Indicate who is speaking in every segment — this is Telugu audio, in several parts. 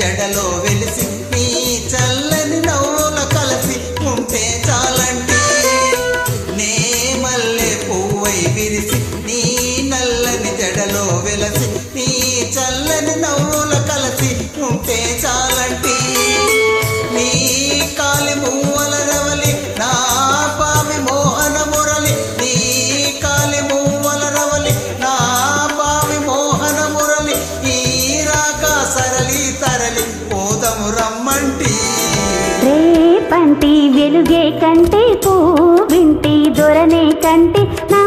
Speaker 1: చెడలో కోసము రమ్మంటి
Speaker 2: రేపంటి వెలుగే కంటే పూవింటి దొరనే కంటే నా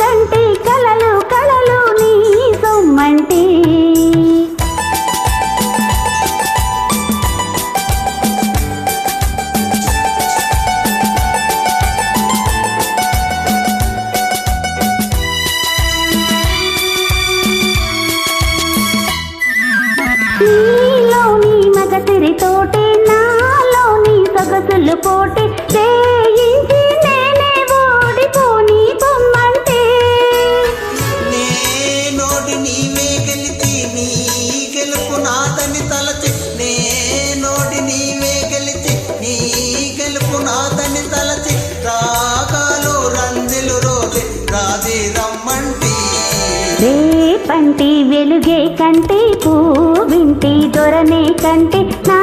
Speaker 2: కంటి కలలు కలలు నీ సొమ్మంటి Please. సొగసిరి తోటి నాలోని సొగసులు పోటీ కంటి వెలుగే కంటి పూవింటి దొరనే కంటి నా